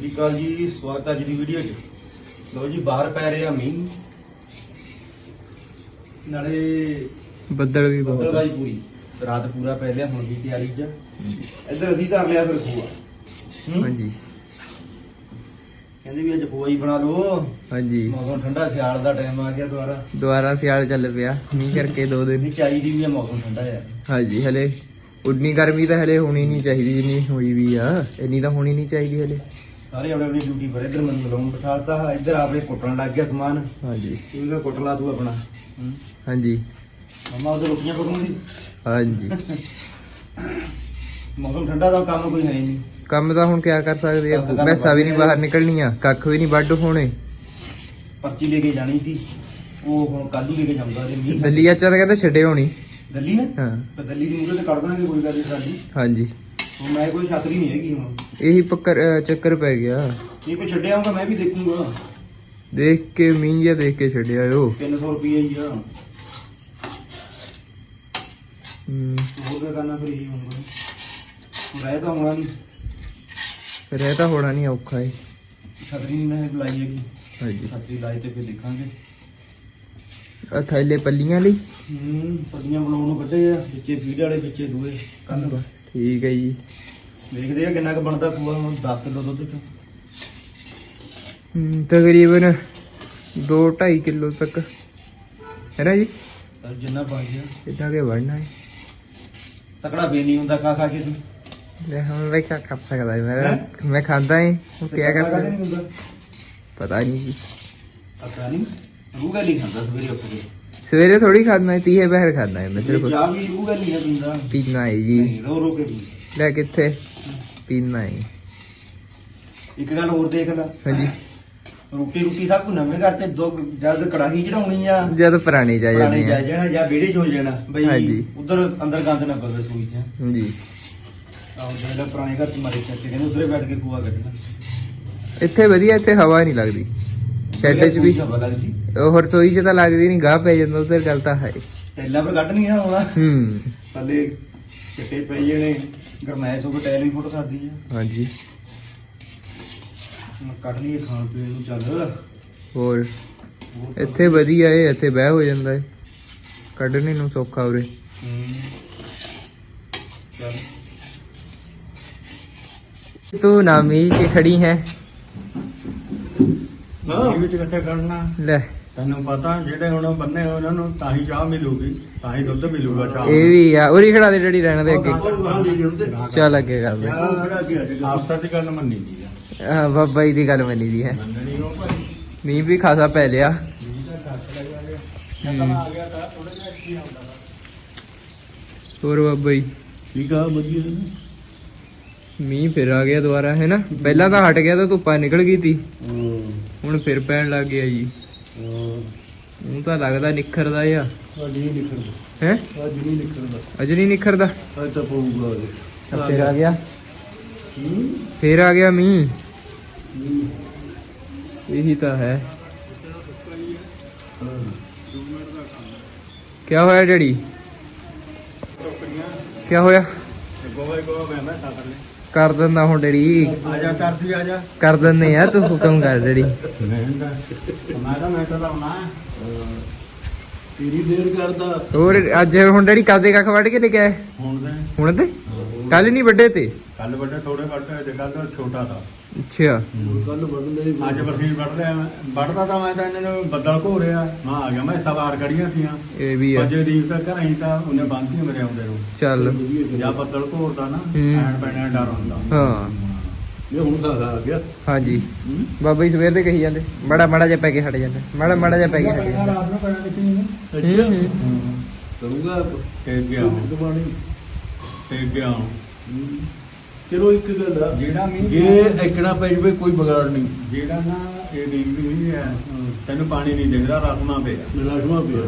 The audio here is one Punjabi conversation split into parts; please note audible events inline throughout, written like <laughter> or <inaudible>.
ਸ੍ਰੀ ਅਕਾਲ ਜੀ ਸਵਾਗਤ ਹੈ ਅੱਜ ਦੀ ਵੀਡੀਓ 'ਚ। ਲੋ ਜੀ ਬਾਹਰ ਪੈ ਰਿਹਾ ਮੀਂਹ। ਨਾਲੇ ਬੱਦਲ ਵੀ ਬਹੁਤ ਬੱਦਲਬਾਈ ਪੂਰੀ। ਰਾਤ ਪੂਰਾ ਪੈ ਲਿਆ ਹੁਣ ਵੀ ਤਿਆਰੀ 'ਚ ਇੱਧਰ ਅਸੀਂ ਧਰ ਲਿਆ ਫਿਰ ਖੂਆ। ਹੂੰ? ਹਾਂਜੀ। ਕਹਿੰਦੇ ਵੀ ਅੱਜ ਖੂਆ ਹੀ ਬਣਾ ਲਓ। ਹਾਂਜੀ। ਮੌਸਮ ਠੰਡਾ ਸਿਆਲ ਦਾ ਟਾਈਮ ਆ ਗਿਆ ਦੁਬਾਰਾ। ਦੁਬਾਰਾ ਸਿਆਲ ਚੱਲ ਪਿਆ ਮੀਂਹ ਕਰਕੇ ਦੋ ਦਿਨ। ਨਹੀਂ ਚਾਹੀਦੀ ਵੀ ਆ ਮੌਸਮ ਠੰਡਾ ਹੈ ਹਾਂਜੀ ਹਲੇ। ਉਨੀ ਗਰਮੀ ਤਾਂ ਹਲੇ ਹੋਣੀ ਨਹੀਂ ਚਾਹੀਦੀ ਜਿੰਨੀ ਹੋਈ ਵੀ ਆ। ਇੰਨੀ ਤਾਂ ਹੋਣੀ ਨਹੀਂ ਚਾਹੀਦੀ ਹਲੇ। ਸਾਰੇ ਆਪਣੇ ਆਪਣੀ ਡਿਊਟੀ ਪਰ ਇੱਧਰ ਮੈਨੂੰ ਮਲੂਮ ਬਿਠਾਤਾ ਇੱਧਰ ਆਪਣੇ ਕੁੱਟਣ ਲੱਗ ਗਿਆ ਸਮਾਨ। ਹਾਂਜੀ। ਤੂੰ ਵੀ ਕੁੱਟ ਲਾ ਤੂੰ ਆਪਣਾ। ਹੂੰ? ਹਾਂਜੀ। ਮੰਮਾ ਉਹਦੇ ਰੋਟੀਆਂ ਪਕਾਉਂਦੀ ਹਾਂਜੀ। ਮੌਸਮ ਠੰਡਾ ਦਾ ਕੰਮ ਕੋਈ ਹੈ ਹੀ ਨਹੀਂ। ਕੰਮ ਤਾਂ ਹੁਣ ਕਿਆ ਕਰ ਸਕਦੇ ਆ? ਪੈਸਾ ਵੀ ਨਹੀਂ ਬਾਹਰ ਨਿਕਲਣੀਆਂ। ਕੱਖ ਵੀ ਨਹੀਂ ਵੱਢ ਹੋਣੇ। ਪਰਚੀ ਲੈ ਕੇ ਜਾਣੀ ਸੀ। ਉਹ ਹੁਣ ਕੱਲ ਹੀ ਲੈ ਕੇ ਜਾਊਗਾ ਜੇ ਮੀਂਹ ਦਿੱਲੀ ਅੱਛਾ ਤਾਂ ਕਹਿੰਦਾ ਛੱਡੇ ਹੋਣੀ। ਦਿੱਲੀ ਨੇ? ਹਾਂ। ਤਾਂ ਦਿੱਲੀ ਦੀ ਮੂਹਰੇ ਤੇ ਕੱਢ ਦਾਂਗੇ ਕੋਈ ਗੱਲ ਨਹੀਂ ਸਾਡੀ। ਹਾਂਜੀ। ਮੈਂ ਕੋਈ ਛਤਰੀ ਨਹੀਂ ਹੈਗੀ ਹੁਣ। ਇਹੀ ਪੱਕਰ ਅਹ ਚੱਕਰ ਪੈ ਗਿਆ। ਕੋਈ ਛੱਡਿਆ ਹੋਊਗਾ ਮੈਂ ਵੀ ਦੇਖੂੰਗਾ। ਦੇਖ ਕੇ ਮੀਂਹ ਜਿਹਾ ਦੇਖ ਕੇ ਛੱਡਿਆ ਉਹ 300 ਰੁਪਏ ਹੀ ਆ। ਹਮ, ਹੋਰ ਕੀ ਕਰਨਾ ਫਿਰ ਇਹੀ ਹੋਊਗਾ। ਹੁਣ ਰਹਿ ਤਾਂ ਹੋਣਾ ਨਹੀਂ ਫਿਰ ਇਹ ਤਾਂ ਹੋਣਾ ਨਹੀਂ ਔਖਾ ਏ। ਛਤਰੀ ਨਹੀਂ ਮੈਂ ਬੁਲਾਈ ਹੈਗੀ। ਹਾਂਜੀ। ਛਤਰੀ ਲਾਈ ਤੇ ਫਿਰ ਦੇਖਾਂਗੇ। ਆ ਥੈਲੇ ਪੱਲੀਆਂ ਲਈ। ਹੂੰ ਪੱਲੀਆਂ ਬਣਾਉਣ ਨੂੰ ਕੱਢੇ ਆ ਵਿੱਚੇ ਫੀਡ ਵਾਲੇ ਵਿੱਚੇ ਦੂਏ। ਕੱਲ ਠੀਕ ਹੈ ਜੀ। ਦੇਖਦੇ ਆ ਕਿੰਨਾ ਕੁ ਬਣਦਾ ਪੂਆ ਹੁਣ 10 ਕਿਲੋ ਦੁੱਧ ਚ। ਹਮ, ਤਕਰੀਬਨ 2.5 ਕਿਲੋ ਤੱਕ। ਹੈ ਨਾ ਜੀ? ਤਾਂ ਜਿੰਨਾ ਬਣ ਗਿਆ। ਇਦਾਂ ਕੇ ਵੜਨਾ ਹੈ ਤਕੜਾ ਵੀ ਨਹੀਂ ਹੁੰਦਾ ਖਾ ਖਾ ਕੇ ਤੂੰ। ਲੈ ਹੁਣ ਮੈਂ ਕਿਆ ਕਰ ਸਕਦਾ ਹੈ ਮੈਂ ਮੈਂ ਖਾਂਦਾ ਹਾਂ ਹੁਣ ਕੀ ਕਰ ਤਕੜਾ ਸਕਦਾ ਨਹੀਂ ਹੁੰਦਾ? ਪਤਾ ਨਹੀਂ ਜੀ। ਪਤਾ ਨਹੀਂ। ਰੂਗਾ ਨਹੀਂ ਖਾਂਦਾ ਸਵੇਰੇ ਉੱਠ ਕੇ? ਸਵੇਰੇ ਥੋੜੀ ਖਾਂਦਾ ਹੈ ਤੀਏ ਬਹਿਰ ਖਾਂਦਾ ਹੈ ਮੈਂ ਜੇ ਸਿਰਫ ਚਾਹ ਵੀ ਰੂਗਾ ਨਹੀਂ ਹੈ ਪੀਂਦਾ ਪੀਣਾ ਹੈ ਜੀ। ਨਹੀਂ ਰੋ ਰੋ ਕੇ ਪੀ। ਲੈ ਕਿੱਥੇ? ਪੀਣਾ ਹੈ। ਇੱਕ ਗੱਲ ਹੋਰ ਦੇਖ ਲੈ। ਹਾਂਜੀ। ਰੋਟੀ ਰੋਟੀ ਸਭ ਕੁ ਨਵੇਂ ਘਰ ਤੇ ਦੋ ਜਦ ਕੜਾਹੀ ਚੜਾਉਣੀ ਆ ਜਦ ਪੁਰਾਣੇ ਜਾ ਪੁਰਾਣੇ ਜਾਂਦੇ ਜਾ ਆ ਜਾਣਾ ਜਾਂ ਵਿਹੜੇ ਚ ਹੋ ਜਾਣਾ ਬਈ ਹਾਂਜੀ। ਉਧਰ ਅੰਦਰ ਗੰਦ ਨਾ ਪਵੇ ਸੂਈ ਚ। ਹਾਂਜੀ। ਆਹ ਜਿਹੜਾ ਪੁਰਾਣੇ ਘਰ ਚ ਮਾਰੇ ਚੱਕੇ ਕਹਿੰਦੇ ਉਧਰੇ ਬੈਠ ਕੇ ਕੂਆ ਕੱਢਣਾ। ਇੱਥੇ ਵਧੀਆ ਇੱਥੇ ਹਵਾ ਨਹੀਂ ਲੱਗਦੀ। ਸ਼ੈੱਡ 'ਚ ਵੀ। ਉਹ ਰਸੋਈ 'ਚ ਤਾਂ ਲੱਗਦੀ ਨਹੀਂ ਗਾਹ ਪੈ ਜਾਂਦਾ ਉਧਰ ਗੱਲ ਤਾਂ ਹੈ। ਟੈਲਾਂ ਪਰ ਕੱਢ ਨਹੀਂ ਆ ਹੋਣਾ। ਹੂੰ। ਥੱਲੇ ਚਿੱਟੇ ਪਈ ਜਣੇ ਗਰਮੈਸ਼ ਹੋ ਕੇ ਟੈਲ ਵੀ ਫੁੱਟ ਸਕਦੀ ਆ। ਹਾਂਜੀ। ਕੱਢ ਲਈਏ ਖਾਣ ਪੀਣ ਨੂੰ ਚੱਲ। ਹੋਰ? ਇੱਥੇ ਵਧੀਆ ਏ ਇੱਥੇ ਬਹਿ ਹੋ ਜਾਂਦਾ ਏ। ਕੱਢਣੇ ਨੂੰ ਸੌਖਾ ਉਰੇ। ਹੂੰ। ਚੱਲ। ਤੂੰ ਨਾ ਮੀ ਕੇ ਖੜੀ ਹੈ। ਇਹ ਵਿੱਚ ਇਕੱਠੇ ਕਰਨਾ। ਲੈ। ਤੈਨੂੰ ਪਤਾ ਜਿਹੜੇ ਹੁਣ ਬੰਨੇ ਹੋਏ ਉਹਨਾਂ ਨੂੰ ਤਾਂ ਹੀ ਚਾਹ ਮਿਲੂਗੀ ਤਾਂ ਹੀ ਦੁੱਧ ਮਿਲੂਗਾ ਚਾਹ ਇਹ ਵੀ ਆ ਉਰੀ ਖੜਾ ਦੇ ਡੜੀ ਰਹਿਣ ਦੇ ਅੱਗੇ। ਚੱਲ ਅੱਗੇ ਕਰ ਲੈ। ਆਫਟਰ ਦੀ ਗੱਲ ਮੰਨੀ ਦੀ ਆ। ਹਾਂ ਬਾਬਾ ਜੀ ਦੀ ਗੱਲ ਮੰਨੀ ਦੀ ਹੈ। ਮੰਨਣੀ ਨੂੰ ਭਾਈ। ਮੀਂਹ ਵੀ ਖਾਸਾ ਪੈ ਲਿਆ। ਹੋਰ ਬਾਬਾ ਜੀ। ਠੀਕ ਆ ਵਧੀਆ ਮੀਂਹ ਫਿਰ ਆ ਗਿਆ ਦੁਬਾਰਾ ਹੈ ਨਾ? ਪਹਿਲਾਂ ਤਾਂ ਹਟ ਗਿਆ ਤਾਂ ਧੁੱਪਾਂ ਨਿਕਲ ਗਈ ਤੀ। ਹੁਣ ਫਿਰ ਪੈਣ ਲੱਗ ਗਿਆ ਜੀ। ਉਹ ਤਾਂ ਲੱਗਦਾ ਨਿਖਰਦਾ ਆ। ਅੱਜ ਨਹੀਂ ਨਿਕਲਦਾ ਹੈ? ਅੱਜ ਨਹੀਂ ਨਿਕਲਦਾ ਅਜ ਨਹੀਂ ਨਿਖਰਦਾ? ਅੱਜ ਤਾਂ ਪਊਗਾ ਤਾਂ ਫਿਰ ਆ ਗਿਆ। ਫਿਰ ਆ ਗਿਆ ਮੀਂਹ। ਇਹੀ ਤਾਂ ਹੈ। ਕੀ ਹੋਇਆ ਡੈਡੀ? ਕੀ ਹੋਇਆ? ਗੋਵਾ ਗੋਵਾ ਬੈਠਾ ਤਾਂ। ਲੈ ਕਰ ਦਿੰਦਾ ਹੁਣ ਡੈਡੀ। ਆ ਜਾ ਕਰਦੀ ਆ ਜਾ ਕਰ ਦਿੰਦੇ ਯਾਰ ਤੂੰ ਹੁਕਮ ਕਰ ਡੈਡੀ। ਮੈਂ ਤਾਂ ਮੈਂ ਤਾਂ ਮੈਂ ਤਾਂ ਲਾਉਣਾ। ਤੇਰੀ ਦੇਰ ਕਰਦਾ। ਹੋਰ ਅੱਜ ਹੁਣ ਡੈਡੀ ਕਾਦੇ ਕੱਖ ਵੱਢ ਕੇ ਲੈ ਕੇ ਆਏ ਹੁਣ ਦੇ ਹੁਣ ਤੇ? ਕੱਲ ਨਹੀਂ ਵੱਡੇ ਤੇ? ਕੱਲ ਵੱਡੇ ਥੋੜੇ ਵੱਡੇ ਤੇ ਕੱਲ ਛੋਟਾ ਤਾਂ। ਅੱਛਾ। ਕੱਲ ਵੱਢਦੇ ਅੱਜ ਬਰਸੀਨ ਵੱਢਦੇ ਆ ਵੱਢਦਾ ਤਾਂ ਮੈਂ ਤਾਂ ਇਹਨਾਂ ਨੂੰ ਬੱਦਲ ਘੋਰਿਆ ਮੈਂ ਆ ਗਿਆ ਮੈਂ ਸਵਾਰ ਕੜੀਆਂ ਸੀਆਂ। ਇਹ ਵੀ ਆ। ਅਜੇ ਦੀ ਤਾਂ ਘਰਾਂ ਹੀ ਤਾਂ ਉਹਨੇ ਬੰਨਤੀ ਮੇਰੇ ਆਉਂਦੇ ਨੂੰ। ਚੱਲ। ਜਾਂ ਬੱਦਲ ਘੋਰਦਾ ਨਾ। ਐਣ ਪੈਣਾ ਡਰ ਹੁੰਦਾ। ਹਾਂ। ਇਹ ਹੁਣ ਤਾਂ ਆ ਗਿਆ। ਹਾਂਜੀ। ਬਾਬਾ ਜੀ ਸਵੇਰ ਦੇ ਕਹੀ ਜਾਂਦੇ। ਮੜਾ ਮੜਾ ਜਿਹਾ ਪੈ ਕੇ ਹਟ ਜਾਂਦਾ। ਮੜਾ ਮੜਾ ਜਿਹਾ ਪੈ ਕੇ ਹਟ ਜਾਂਦਾ। ਰਾਤ ਨੂੰ ਪੈਣਾ ਕਿਤੇ ਨਹੀਂ ਹੂੰ, ਹੂੰ। ਕਰੂੰਗਾ ਤੇ ਗਿਆ ਤੇ ਗਿਆ। ਚਲੋ ਇੱਕ ਗੱਲ ਆ ਜਿਹੜਾ ਮੀਂਹ ਜੇ ਇਕਣਾ ਪੈ ਜਵੇ ਕੋਈ ਬਗਾੜ ਨਹੀਂ। ਜਿਹੜਾ ਨਾ ਇਹ ਡੀਂਗੀ ਨਹੀਂ ਹੈ ਤੈਨੂੰ ਪਾਣੀ ਨਹੀਂ ਦਿਖਦਾ ਰਸਮਾ ਪਿਆ। ਰਸਮਾ ਪਿਆ।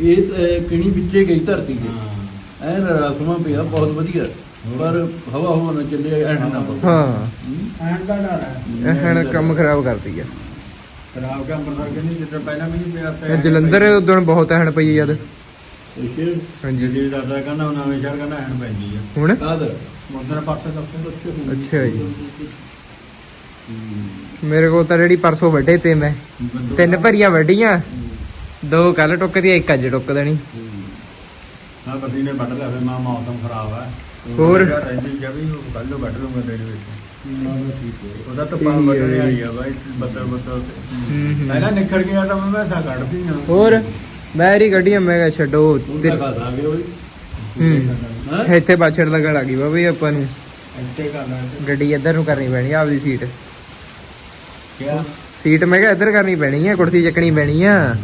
ਇਹ ਤਾਂ ਕਿਣੀ ਵਿੱਚੇ ਗਈ ਧਰਤੀ ਦੇ ਹਾਂ। ਐਨ ਰਸਮਾ ਪਿਆ ਬਹੁਤ ਵਧੀਆ। ਪਰ ਹਵਾ ਹਵਾ ਨਾ ਚੱਲੇ ਐਨ ਨਾ ਪਵੇ। ਹਾਂ। ਐਂਡ ਦਾ ਡਰ ਹੈ। ਇਹ ਹੁਣ ਕੰਮ ਖਰਾਬ ਕਰਦੀ ਆ। ਖਰਾਬ ਕੇ ਅੰਮ੍ਰਿਤਸਰ ਕਹਿੰਦੀ ਜਿੱਦਾਂ ਪਹਿਲਾਂ ਮੀਂਹ ਪਿਆ ਇਹ ਜਲੰਧਰ ਉਦੋਂ ਬਹੁਤ ਐਣ ਪਈ ਜਦ ਇਹ ਹਾਂਜੀ। ਜੀ ਦਾਦਾ ਕਹਿੰਦਾ ਉਹ ਨਵੇਂ ਸ਼ਹਿਰ ਕਹਿੰਦਾ ਐਂਡ ਪੈਂਦੀ ਆ। ਹੁਣ? ਕਾਦਰ ਮੁੰਦਰ ਪਾਸੇ ਦਾ ਅੱਛਾ ਜੀ। ਮੇਰੇ ਕੋਲ ਤਾਂ ਜਿਹੜੀ ਪਰਸੋਂ ਵੱਡੇ ਤੇ ਮੈਂ। ਤਿੰਨ ਭਰੀਆਂ ਵੱਡੀਆਂ। ਦੋ ਕੱਲ ਟੁੱਕਦੀਆਂ ਇੱਕ ਅੱਜ ਟੁੱਕ ਦੇਣੀ। ਨਾ ਬਦੀ ਨੇ ਵੱਢ ਲਿਆ ਫਿਰ ਮਾਂ ਮੌਸਮ ਖਰਾਬ ਹੈ ਹੋਰ? ਰਹਿੰਦੀ ਜਵੀ ਕੱਲ ਨੂੰ ਵੱਢ ਲੂੰਗਾ ਤੇਰੇ ਵਿੱਚ। ਉਹਦਾ ਤਾਂ ਪਾਣ ਵੱਢਣੇ ਆਈ ਆ ਬਾਈ ਬੱਦਲ ਬੱਦਲ ਹੂੰ ਪਹਿਲਾਂ ਨਿਕਲ ਗਿਆ ਤਾਂ ਮੈਂ ਮੈਸਾ ਕੱਢਦੀ ਹਾਂ ਹੋਰ? ਬੈਰੀ ਗੱਡੀਆਂ ਮੈਂ ਕਿਹਾ ਛੱਡੋ ਤੇ- ਤਾਂ ਖਾ ਸਾਂਗੇ ਓਏ ਹੂੰ। ਹੈਂ? ਇੱਥੇ ਬਾਛੜ ਲੱਗਣ ਲੱਗੀ ਬਾਬੇ ਆਪਾਂ ਨੂੰ। ਇੱਥੇ ਕਰਨਾ ਗੱਡੀ ਇੱਧਰ ਨੂੰ ਕਰਨੀ ਪੈਣੀ ਆ ਆਪਦੀ ਸੀਟ। ਕਿਆ? ਸੀਟ ਮੈਂ ਕਿਹਾ ਇੱਧਰ ਕਰਨੀ ਪੈਣੀ ਆ ਕੁਰਸੀ ਚੱਕਣੀ ਪੈਣੀ ਆ।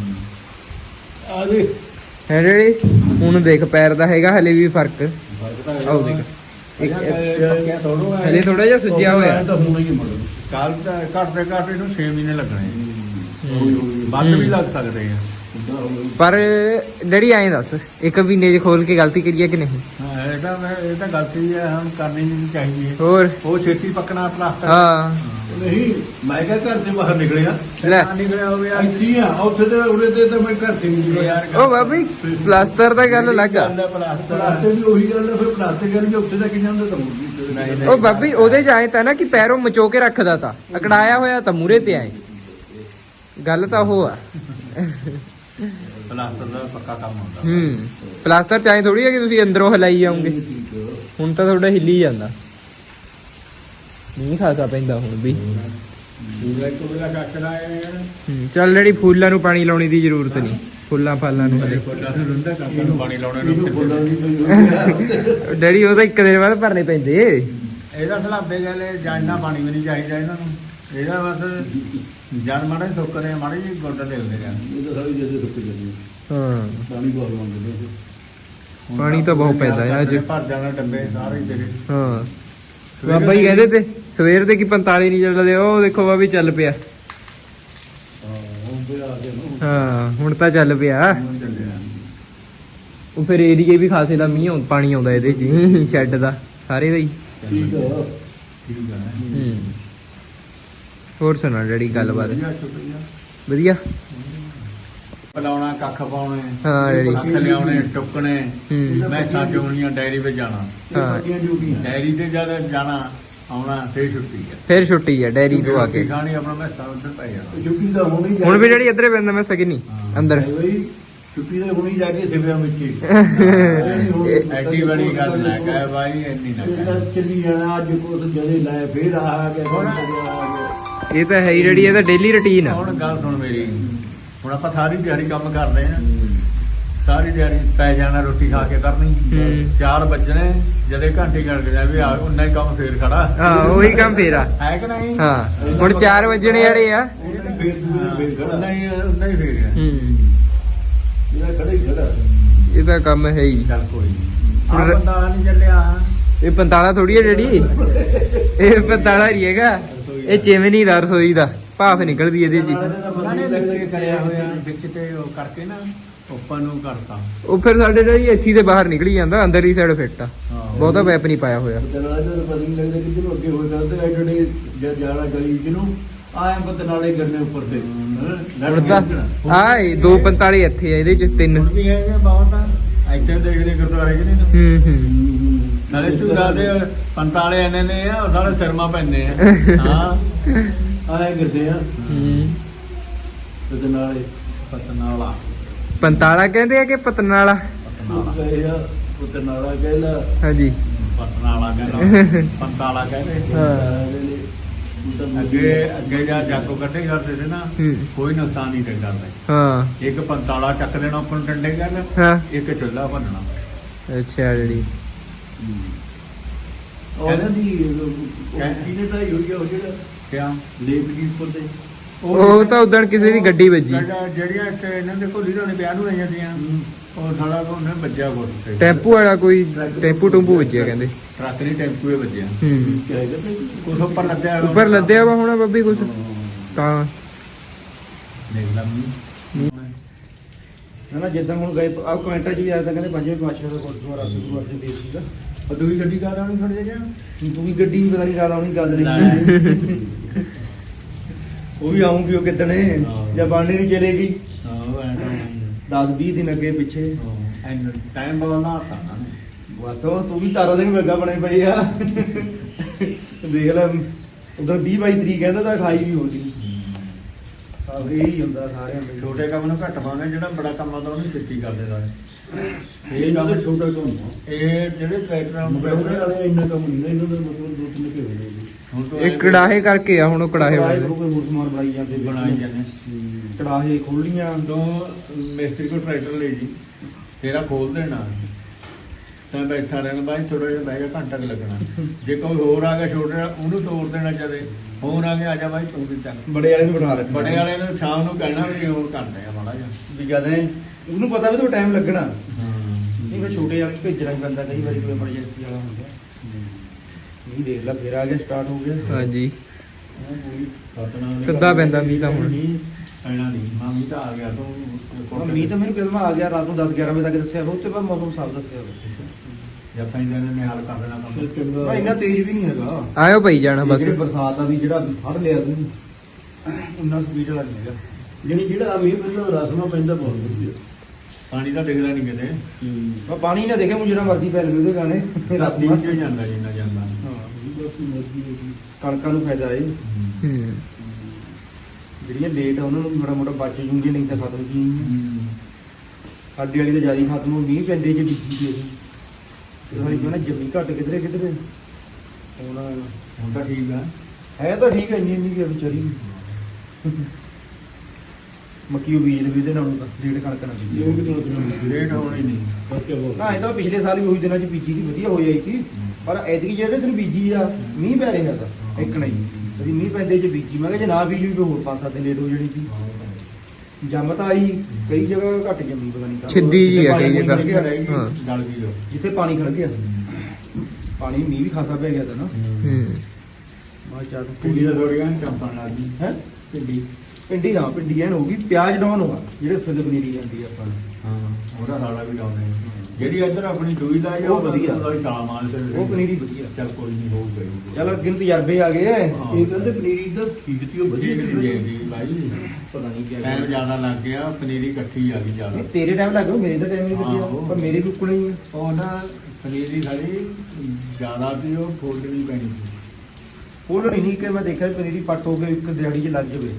ਆ ਦੇ ਹੈ ਜਿਹੜੀ? ਹੁਣ ਦੇਖ ਪੈਰ ਦਾ ਹੈਗਾ ਹਲੇ ਵੀ ਫ਼ਰਕ। ਫ਼ਰਕ ਤਾਂ ਆਓ ਦੇਖ। ਇੱਕ ਪੱਕਿਆ ਥੋੜੋ ਹਲੇ ਥੋੜਾ ਜਿਹਾ ਸੁੱਜਿਆ ਹੋਇਆ। ਤਾਂ ਹੋਣਾ ਹੀ ਮੜ ਕੱਲ ਤਾਂ ਘੱਟ ਤੇ ਘੱਟ ਇਹਨੂੰ 6 ਮਹੀਨੇ ਲੱਗਣੇ। ਵੱਧ ਵੀ ਲੱਗ ਸਕਦੇ ਆ। ਪਰ ਡੈਡੀ ਐਂ ਦੱਸ ਇੱਕ ਮਹੀਨੇ 'ਚ ਖੋਲ ਕੇ ਗਲਤੀ ਕਰੀਏ ਕਿ ਨਹੀਂ? ਹਾਂ ਇਹ ਤਾਂ ਮੈਂ- ਇਹ ਤਾਂ ਗਲਤੀ ਹੈ ਹਮ ਕਰਨੀ ਨਹੀਂ ਚਾਹੀਦੀ ਹੈ। ਹੋਰ? ਉਹ ਛੇਤੀ ਪੱਕਣਾ ਪਲਾਸਟਰ ਹਾਂ। ਨਹੀਂ ਮੈਂ ਕਿਹਾ ਘਰ ਦੇ ਬਾਹਰ ਨਿਕਲਿਆ। ਲੈ। ਨਾ ਨਿਕਲਿਆ ਹੋਵੇ ਯਾਰ ਇੱਥੇ ਆ। ਉੱਥੇ ਤੇ ਉਰੇ ਤੇ ਤਾਂ ਮੈਂ ਘਰ ਤੇ ਨਹੀਂ ਨਿਕਲਿਆ। ਯਾਰ ਉਹ ਬਾਬੀ ਪਲਾਸਟਰ ਦਾ ਗੱਲ ਅਲੱਗ ਆ। ਪਲਾਸਟਰ ਵੀ ਉਹੀ ਗੱਲ ਹੈ ਫਿਰ ਪਲਾਸਟਿਕ ਕਰਕੇ ਉੱਥੇ ਤੱਕ ਜਾਂਦਾ ਤਾਂ ਮੁਰਗੀ ਨਹੀਂ, ਨਹੀਂ। ਉਹ ਬਾਬੀ ਉਹਦੇ 'ਚ ਆਏ ਤਾਂ ਨਾ ਕਿ ਪੈਰੋਂ ਮਚੋ ਕੇ ਰੱਖਦਾ ਤਾਂ। ਅਕੜਾਇਆ ਹੋਇਆ ਤਾਂ ਮੂਰੇ ਤੇ ਆਏ। ਗੱਲ ਤਾਂ ਉਹ ਆ। ਪਲਾਸਟਰ ਦਾ ਪੱਕਾ ਕੰਮ ਹੁੰਦਾ। ਹੂੰ ਪਲਾਸਟਰ ਚਾਹੇ ਥੋੜੀ ਹੈ ਕਿ ਤੁਸੀਂ ਅੰਦਰੋਂ ਹਲਾਈ ਜਾਓਗੇ। ਹੁਣ ਤਾਂ ਤੁਹਾਡਾ ਹਿੱਲੀ ਜਾਂਦਾ। ਨਹੀਂ ਖਾਸਾ ਪੈਂਦਾ ਹੁਣ ਵੀ। ਹੈ ਚੱਲ ਜਿਹੜੀ ਫੁੱਲਾਂ ਨੂੰ ਪਾਣੀ ਲਾਉਣੀ ਦੀ ਜ਼ਰੂਰਤ ਨਹੀਂ। ਫੁੱਲਾਂ ਫਾਲਾਂ ਨੂੰ ਹਲੇ। ਪਾਣੀ ਲਾਉਣੇ ਨੂੰ ਡੈਡੀ ਉਹ ਤਾਂ ਇੱਕ ਦਿਨ ਬਾਅਦ ਭਰਨੇ ਪੈਂਦੇ। ਇਹਦਾ ਸਲਾਬੇ ਗੱਲ ਹੈ ਜਾਂ ਇੰਨਾ ਪਾਣੀ ਵੀ ਨਹੀਂ ਚਾਹੀਦਾ ਇਹਨਾਂ ਨੂੰ। ਇਹਦਾ ਬਸ ਜਨ ਮਾੜੇ ਸੁੱਕਦੇ ਮਾੜੇ ਜੀ ਗੋਡਾ ਦੇ ਹੁੰਦੇ ਆ ਇਹ ਤਾਂ ਸਾਰੀ ਜਦੇ ਰੁਕ ਜਾਂਦੀ ਹਾਂ। ਪਾਣੀ ਬਹੁਤ ਮੰਗਦੇ ਨੇ ਹੁਣ ਪਾਣੀ ਤਾਂ ਬਹੁਤ ਪੈਂਦਾ ਹੈ ਅੱਜ। ਭਰ ਜਾਣਾ ਡੱਬੇ ਸਾਰੇ ਤੇਰੇ। ਹਾਂ। ਬਾਬਾ ਹੀ ਕਹਿੰਦੇ ਤੇ ਸਵੇਰ ਦੇ ਕੀ 45 ਨਹੀਂ ਚੱਲਦੇ ਉਹ ਦੇਖੋ ਬਾਬੀ ਚੱਲ ਪਿਆ। ਹਾਂ ਹੁਣ ਤੇ ਆ ਚੱਲ ਪਿਆ। ਉਹ ਫਿਰ ਏਰੀਏ ਵੀ ਖਾਸੇ ਦਾ ਮੀਂਹ ਪਾਣੀ ਆਉਂਦਾ ਇਹਦੇ ਚ ਸ਼ੈੱਡ ਦਾ ਸਾਰੇ ਦਾ ਹੀ। ਠੀਕ ਆ। ਠੀਕ ਹੈ ਹੂੰ। ਹੋਰ ਸੁਣਾ ਡੈਡੀ ਗੱਲਬਾਤ? ਵਧੀਆ ਸ਼ੁਕਰੀਆ। ਵਧੀਆ? ਪਲਾਉਣਾ ਕੱਖ ਪਾਉਣੇ ਹਾਂ ਡੈਡੀ। ਕੱਖ ਲਿਆਉਣੇ ਟੁੱਕਣੇ ਹੂੰ। ਮੈਂ ਸਾਜੋਣੀਆਂ ਡੈਰੀ 'ਤੇ ਜਾਣਾ। ਹਾਂ। ਡੈਰੀ ਤੇ ਜਦ ਜਾਣਾ ਆਉਣਾ ਫੇਰ ਛੁੱਟੀ ਹੈ ਫਿਰ ਛੁੱਟੀ ਆ ਡੈਰੀ ਤੋਂ ਆ ਕੇ। ਖਾਣੀ ਆਪਣਾ ਮੈਂ ਸਭ ਉੱਧਰ ਪੈ ਜਾਣਾ ਛੁੱਟੀ ਦਾ ਹੋਣੀ ਹੁਣ ਵੀ ਡੈਡੀ ਇੱਧਰੇ ਪੈਂਦਾ ਮੈਂ ਸਕੀ ਨਹੀਂ ਅੰਦਰ। ਛੁੱਟੀ ਦਾ ਹੋਣੀ ਜਾ ਕੇ ਸਿਵਿਆਂ ਵਿੱਚ ਹੀ। <laughs> ਐਡੀ ਬੜੀ ਗੱਲ ਨਾ ਕਹਿ ਬਾਈ ਇੰਨੀ ਨਾ ਚੱਲੀ ਜਾਣਾ ਅੱਜ ਕੋਸ ਜਦੇ ਲਾਇਆ ਫੇਰ ਆ ਗਿਆ ਹੁਣ ਆ ਗਿਆ ਇਹ ਤਾਂ ਹੈ ਹੀ ਡੈਡੀ ਇਹਦਾ ਡੇਲੀ ਰੁਟੀਨ ਆ। ਹੁਣ ਗੱਲ ਸੁਣ ਮੇਰੀ। ਹੁਣ ਆਪਾਂ ਸਾਰੀ ਦਿਹਾੜੀ ਕੰਮ ਕਰਦੇ ਆ ਸਾਰੀ ਦਿਹਾੜੀ ਪੈ ਜਾਣਾ ਰੋਟੀ ਖਾ ਕੇ ਕਰਨੀ। 4 ਵੱਜਣੇ ਜਦੇ ਘੰਟੇ ਗੜ ਗਿਆ ਵੀ ਆ ਉਨਾ ਹੀ ਕੰਮ ਫੇਰ ਖੜਾ। ਹਾਂ ਉਹੀ ਕੰਮ ਫੇਰ ਆ। ਹੈ ਕਿ ਨਹੀਂ? ਹਾਂ ਹੁਣ 4 ਵਜਣੇ ਵਾਲੇ ਆ। ਫੇਰ ਦੂਏ ਫੇਰ ਹੀ। ਇਹਦਾ ਇਹ ਤਾਂ ਕੰਮ ਹੈ ਹੀ। ਚੱਲ ਕੋਈ ਨਹੀਂ ਆ ਰ- ਬੰਦਾ ਨਹੀਂ ਚੱਲਿਆ। ਇਹ 45 ਥੋੜੀ ਹੈ ਡੈਡੀ ਇਹ 45 ਨਹੀਂ ਹੈਗਾ। ਇਹ ਚਿਮਨੀ ਦਾ ਰਸੋਈ ਦਾ ਭਾਫ ਨਿਕਲਦੀ ਇਹਦੇ ਚ ਉਹਨਾਂ ਨੇ ਵਿੱਚ ਕਰਿਆ ਹੋਇਆ। ਵਿੱਚ ਤੇ ਉਹ ਕਰਕੇ ਨਾ ਉੱਪਰ ਨੂੰ ਕਰਤਾ ਉਹ ਫਿਰ ਸਾਡੇ ਡੈਡੀ ਇੱਥੇ ਦੇ ਬਾਹਰ ਨਿਕਲੀ ਜਾਂਦਾ ਅੰਦਰ ਦੀ ਸਾਈਡ ਫਿੱਟ ਆ। ਬਹੁਤਾ ਪੈਪ ਨਹੀਂ ਪਾਇਆ ਹੋਇਆ। ਜਨਾਲਾ ਦਾ ਪਤਾ ਨਹੀਂ ਲੱਗਦਾ ਕਿ ਜਿਹਨੂੰ ਅੱਗੇ ਹੋ ਜਾਂਦਾ ਹੈ ਜਿਹੜੇ ਜਦ ਜਾਣਾ ਗਲੀ ਜਿਹਨੂੰ ਆਏ ਪਤ ਨਾਲੇ ਉੱਪਰ ਤੇ। ਆਏ 245 ਇੱਥੇ ਆ ਇਹਦੇ ਚ ਤਿੰਨ। ਵੀ ਹੈਗੇ ਇੱਥੇ ਦੇਖਦੇ ਗੁਰਦੁਆਰੇ ਕਿ ਨਹੀਂ ਹੂੰ ਹੂੰ। ਨਾਲੇ ਝੂੜਾ ਦੇ ਪੰਤਾਲੇ ਐਨੇ ਨੇ ਆ ਸਾਰੇ ਸਿਰਮਾ ਪੈਂਦੇ ਆ। ਹਾਂ। ਆਏ ਕਰਦੇ ਆ। ਹੂੰ। ਤੇ ਨਾਲੇ ਪਤਨਾਲਾ। 45 ਕਹਿੰਦੇ ਆ ਕਿ ਪਤਨਾਲਾ? ਪਤਨਾਲਾ। ਕਹੇ ਆ ਪੁੱਤ ਨਾਲਾ ਕਹਿਲਾ ਹਾਂਜੀ। ਪਤਨਾਲਾ ਕਹਿੰਦਾ। <laughs> ਪੰਤਾਲਾ ਕਹਿੰਦੇ। ਹਾਂ। ਅੱਗੇ ਅੱਗੇ ਜਾ ਜਾਕੋ ਕੱਢੇ ਕਰਦੇ ਸੀ ਨਾ ਕੋਈ ਨੁਕਸਾਨ ਨਹੀਂ ਕਰਦੇ ਹਾਂ। ਇੱਕ ਪੰਤਾਲਾ ਚੱਕ ਦੇਣਾ ਉੱਪਰ ਨੂੰ ਡੰਡੇ ਗੱਲ ਹਾਂ। ਇੱਕ ਚੁੱਲਾ ਭੰਨਣਾ। ਅੱਛਾ ਡੈਡੀ ਉਹਨਾਂ ਦੀ ਕਿਹਨੇ ਤਾਂ ਹੋ ਗਿਆ ਉਹ ਜਿਹੜਾ ਕਿਆ? ਲੇਪ ਜੀ ਉੱਪਰ ਤੇ ਉਹ ਤਾਂ ਉਦਣ ਕਿਸੇ ਦੀ ਗੱਡੀ ਵੱਜੀ। ਜਿਹੜਾ- ਜਿਹੜੀਆਂ ਇੱਥੇ ਇਹਨਾਂ ਦੇ ਕੋਲ ਲੀਡਰਾਂ ਨੇ ਵਿਆਹ ਨੂੰ ਆਈਆਂ ਦੀਆਂ ਉਹ ਸਾਲਾ ਉਹਨੇ ਵੱਜਿਆ ਕੋਲ ਤੇ ਟੈਂਪੂ ਵਾਲਾ ਕੋਈ ਟੈਂਪੂ ਟੁੰਪੂ ਵੱਜਿਆ। ਕਹਿੰਦੇ। ਟਰੱਕ ਨਹੀਂ ਟੈਂਪੂ ਹੀ ਵੱਜਿਆ। ਹੂੰ। ਕਹੇਗਾ ਤੇ ਕੁਛ ਉੱਪਰ ਲੱਦਿਆ ਉੱਪਰ ਲੱਦਿਆ ਵਾ ਹੋਣਾ ਬੱਬੀ ਕੁਛ। ਤਾਂ। ਦੇਖ ਲਾ ਹਨਾ ਜਿੱਦਾਂ ਹੁਣ ਗਏ ਆ ਕਮੈਂਟਾਂ 'ਚ ਵੀ ਆਇਆ ਤਾਂ ਕਹਿੰਦੇ ਪੰਜਵੇਂ ਪਾਤਸ਼ਾਹ ਦਾ ਗੁਰਦੁਆਰਾ ਗੁਰੂ ਅਰਜਨ ਦੇਵ ਜੀ ਦਾ ਉਹ ਦੂਜੀ ਗੱਡੀ ਕਾ ਰਾਣੀ ਥੋੜੇ ਜਿਹਾ ਹੁਣ ਤੂੰ ਵੀ ਗੱਡੀ ਪਤਾ ਨਹੀਂ ਕਦ ਆਉਣੀ ਕਦ ਨਹੀਂ। ਉਹ ਵੀ ਆਉਂਗੀ ਉਹ ਕਿਦਣੇ। ਜਾਂ ਬਾਣੀ ਨਹੀਂ ਚਲੇਗੀ। ਹਾਂ ਉਹ ਐਂ 10 20 ਦਿਨ ਅੱਗੇ ਪਿੱਛੇ। ਟਾਈਮ ਬਦਲਣਾ ਤਾਂ ਨਾ। ਬਸ ਉਹ ਤੂੰ ਵੀ ਤਾਰਾ ਸਿੰਘ ਵਰਗਾ ਬਣੇ ਪਈ ਆ। ਦੇਖ ਲੈ ਉਦੋਂ 20 22 ਤਰੀਕ ਕਹਿੰਦਾ ਤਾਂ 28 ਵੀ ਹੋ ਗਈ। ਸਭ ਇਹ ਹੀ ਹੁੰਦਾ ਸਾਰਿਆਂ ਦੇ। ਛੋਟੇ ਕੰਮ ਨੂੰ ਘੱਟ ਪਾਉਂਦੇ ਜਿਹੜਾ ਬੜਾ ਕੰਮ ਆਉਂਦਾ ਉਹਨੂੰ ਛੇਤੀ ਕਰ ਦਿੰਦਾ। ਇਹ ਨਾ ਛੋਟਾ ਕੰਮ ਇਹ ਜਿਹੜੇ ਟਰੈਕਟਰਾਂ ਨੂੰ ਮੁਕਾਬਲੇ ਵਾਲੇ। ਇੰਨਾ ਕੰਮ ਨਹੀਂ ਇਹਨਾਂ ਦਾ ਮਤਲਬ ਦੋ ਤਿੰਨ ਕੇ ਹੋਣੇ ਜੀ ਇਹ ਕੜਾਹੇ ਕਰਕੇ ਆ ਹੁਣ ਉਹ ਕੜਾਹੇ ਬਣਦੇ ਕੋਈ ਹੋਰ ਸਮਾਨ ਬਣਾਈ ਜਾਂਦੇ ਬਣਾਈ ਜਾਂਦੇ ਕੜਾਹੇ ਖੋਲੀਆਂ ਤੋਂ ਮਿਸਤਰੀ ਕੋ ਟਰੈਕਟਰ ਲੈ ਜੀ। ਤੇਰਾ ਖੋਲ ਦੇਣਾ। ਤਾਂ ਬੈਠਾ ਰਹਿਣਾ ਬਾਈ ਥੋੜਾ ਜਿਹਾ ਬਹਿ ਜਾ ਘੰਟਾ ਕੁ ਲੱਗਣਾ। ਜੇ ਕੋਈ ਹੋਰ ਆ ਗਿਆ ਛੋਟਾ ਉਹਨੂੰ ਤੋੜ ਦੇਣਾ ਹੋਰ ਆ ਗਿਆ ਆ ਜਾ ਬਾਈ ਤੂੰ ਵੀ ਚੱਲ ਬੜੇ ਵਾਲੇ ਨੂੰ ਬਿਠਾ ਰੱਖਣਾ। ਬੜੇ ਵਾਲੇ ਨੂੰ ਸ਼ਾਮ ਨੂੰ ਕਹਿਣਾ ਵੀ ਹੋਰ ਕਰਦੇ ਆ ਮਾੜਾ ਜਿਹਾ। ਵੀ ਕਹਿੰਦੇ ਉਹਨੂੰ ਪਤਾ ਵੀ ਤੁਹਾਨੂੰ ਟਾਈਮ ਲੱਗਣਾ। ਹਾਂ। ਨਹੀਂ ਫਿਰ ਛੋਟੇ ਵਾਲੇ ਭੇਜਣਾ ਪੈਂਦਾ ਕਈ ਵਾਰੀ ਕੋਈ ਐਮਰਜੈਂਸੀ ਵਾਲਾ ਹੁੰਦਾ। ਨਹੀਂ ਦੇਖ ਲੈ ਫਿਰ ਆ ਗਿਆ ਸਟਾਰਟ ਹੋ ਗਿਆ। ਹਾਂਜੀ। ਕਿੱਦਾਂ ਪੈਂਦਾ ਮੀਂਹ ਤਾਂ ਹੁਣ? ਮੀਂਹ ਪੈਣਾ ਨਹੀਂ। ਮਾਮੀ ਤਾਂ ਆ ਗਿਆ ਤੋਂ ਮੀਂਹ ਤਾਂ ਮੈਨੂੰ ਕਿਦੋਂ ਆ ਗਿਆ ਰਾਤ ਨੂੰ 10 11 ਵਜੇ ਤੱਕ ਦੱਸਿਆ ਉਹ ਤੇ ਬਾਅਦ ਮੌਸਮ ਸਾਫ਼ ਦੱਸਿਆ। ਜਾਂ ਪੈਂਦੇ ਨੇ ਹਾਲ ਕਰ ਦੇਣਾ ਕੰਮ। ਤਾਂ ਇੰਨਾ ਤੇਜ਼ ਵੀ ਨਹੀਂ ਹੈਗਾ। ਆਇਓ ਪਈ ਜਾਣਾ ਬਸ। ਜਿਹੜੇ ਬਰਸਾਤ ਆ ਵੀ ਜਿਹੜਾ ਫੜ ਲਿਆ ਤੂੰ ਉਹਨਾਂ ਸਪੀਡ ਵਾਲਾ ਨਹੀਂ ਹੈਗਾ। ਜਿਹੜੀ ਜਿਹੜਾ ਮੀਂਹ ਪੈਂਦਾ ਰਸਮਾ ਪੈਂਦਾ ਬਹੁਤ ਵਧੀਆ। ਪਾਣੀ ਤਾਂ ਦਿਖਦਾ ਨਹੀਂ ਕਿਤੇ। ਮੈਂ ਪਾਣੀ ਨਾ ਦੇਖਿਆ ਮੈਨੂੰ ਜਿਹੜਾ ਮਰਜ਼ੀ ਪੈ ਲਵੇ ਉਹਦੇ ਗਾਣੇ। ਰਸਮਾਂ। ਵਿੱਚ ਜਾਂਦਾ ਜਿੰਨਾ ਜਾਂਦਾ? ਹਾਂ ਹੈ ਕਣਕਾਂ ਨੂੰ ਫਾਇਦਾ ਏ ਹੂੰ। ਜਿਹੜੀਆਂ ਲੇਟ ਆ ਉਹਨਾਂ ਨੂੰ ਬੜਾ ਮੋਟਾ ਬਚ ਜੂਗੀ ਨਹੀਂ ਤਾਂ ਖਤਮ ਕੀ ਹੂੰ। ਸਾਡੀ ਵਾਲੀ ਤਾਂ ਜ਼ਿਆਦਾ ਖਤਮ ਹੋ ਮੀਂਹ ਪੈਂਦੇ ਜੇ ਬੀਜੀ ਤੇ ਸਾਡੀ ਕਹਿੰਦਾ ਜਮੀ ਘੱਟ ਕਿਧਰੇ ਕਿਧਰੇ। ਹੁਣ ਹੁਣ ਤਾਂ ਠੀਕ ਆ। ਹੈ ਤਾਂ ਠੀਕ ਹੈ ਇੰਨੀ ਇੰਨੀ ਕਿ ਵਿਚਾਰੀ। ਮੱਕੀ ਉਹ ਬੀਜ ਲਵੇ ਇਹਦੇ ਨਾਲੋਂ ਤਾਂ ਡੇਢ ਕਣਕ ਨਾ ਬੀਜੀ ਜਿਉਂ ਕਿ ਤੁਹਾਨੂੰ ਲੇਟ ਹੋਣੀ ਨਹੀਂ। ਫ਼ਰਕ ਬਹੁਤ ਨਾ ਇਹ ਤਾਂ ਪਿਛਲੇ ਸਾਲ ਵੀ ਉਹੀ ਦਿਨਾਂ 'ਚ ਬੀਜੀ ਦੀ ਵਧੀਆ ਹੋ ਜਾਈ ਸੀ। ਪਰ ਐਤਕੀ ਜਿਹੜੇ ਦਿਨ ਬੀਜੀ ਆ ਮੀਂਹ ਪੈ ਰਿਹਾ ਤਾਂ ਇੱਕ ਨਹੀਂ। ਅਸੀਂ ਮੀਂਹ ਪੈਂਦੇ ਚ ਬੀਜੀ ਮੈਂ ਕਿਹਾ ਜੇ ਨਾ ਬੀਜੀ ਵੀ ਹੋਰ ਪੰਜ ਸੱਤ ਦਿਨ ਲੇਟ ਹੋ ਜਾਣੀ ਸੀ। ਜੰਮ ਤਾਂ ਆਈ ਕਈ ਜਗ੍ਹਾ ਘੱਟ ਜੰਮੀ ਪਤਾ ਨਹੀਂ ਕਾਹਤੋਂ। ਛਿੱਦੀ ਜਿਹੀ ਆ ਜਿੱਥੇ ਕਈ ਪਾਣੀ ਜਗ੍ਹਾ। ਖੜ ਗਿਆ, ਹਾਂ। ਗਲ ਗਈ ਲੋ ਜਿੱਥੇ ਪਾਣੀ ਖੜ ਗਿਆ। ਪਾਣੀ ਮੀਂਹ ਵੀ ਖਾਸਾ ਪੈ ਗਿਆ ਤਾਂ ਨਾ। ਹੂੰ। ਮਾ ਚਾਹ ਕੁੜੀ ਦਾ ਥੋੜੀਆਂ ਚੰਪਾਂ ਲੱਗ ਗਈ ਹੈ? ਪਿੰਡੀ ਪਿੰਡੀ ਹਾਂ ਪਿੰਡੀ ਐਨ ਹੋ ਗਈ ਪਿਆਜ਼ ਡਾਉਨ ਹੋਆ ਜਿਹੜੇ ਉੱਥੇ ਪਨੀਰੀ ਜਾਂਦੀ ਆ ਆਪਾਂ। ਨੂੰ ਹਾਂ। ਉਹਦਾ ਸਾਲਾ ਵੀ ਡਾਉਨ ਹੈ ਜਿਹੜੀ ਇੱਧਰ ਆਪਣੀ ਦੂਈ ਦਾ ਉਹ ਵਧੀਆ। ਛਾਲ ਮਾਰ ਤੇ ਉਹ ਪਨੀਰੀ ਵਧੀਆ। ਚੱਲ ਕੋਈ ਨਹੀਂ ਹੋਊ ਗਈ ਚਲ ਅੱਗੇ ਤਜਰਬੇ ਆ ਗਏ ਹਾਂ। ਇਹ ਕਹਿੰਦੇ ਪਨੀਰੀ ਦਾ ਠੀਕ ਤੀ ਉਹ ਵਧੀਆ ਜੀ ਭਾਈ ਪਤਾ ਨਹੀਂ ਕੀ ਟਾਈਮ ਜ਼ਿਆਦਾ ਲੱਗ ਗਿਆ ਪਨੀਰੀ ਇਕੱਠੀ ਆ ਗਈ ਜ਼ਿਆਦਾ। ਤੇਰੇ ਟਾਈਮ ਲੱਗ ਗਿਆ ਮੇਰੇ ਤਾਂ ਟਾਈਮ ਨਹੀਂ। ਲੱਗਿਆ। ਪਰ ਮੇਰੇ ਰੁਕਣੇ ਹੀ ਆ। ਉਹ ਨਾ ਪਨੀਰੀ ਸਾਡੀ ਜ਼ਿਆਦਾ ਸੀ ਉਹ ਫੋਲਡ ਨਹੀਂ ਪੈਣੀ ਸੀ। ਫੁੱਲ ਨਹੀਂ ਕਿ ਮੈਂ ਦੇਖਿਆ ਪਨੀਰੀ ਪੱਟ ਹੋ ਕੇ ਇੱਕ ਦਿਹਾੜੀ 'ਚ ਲੱਗ ਜਾਵੇ।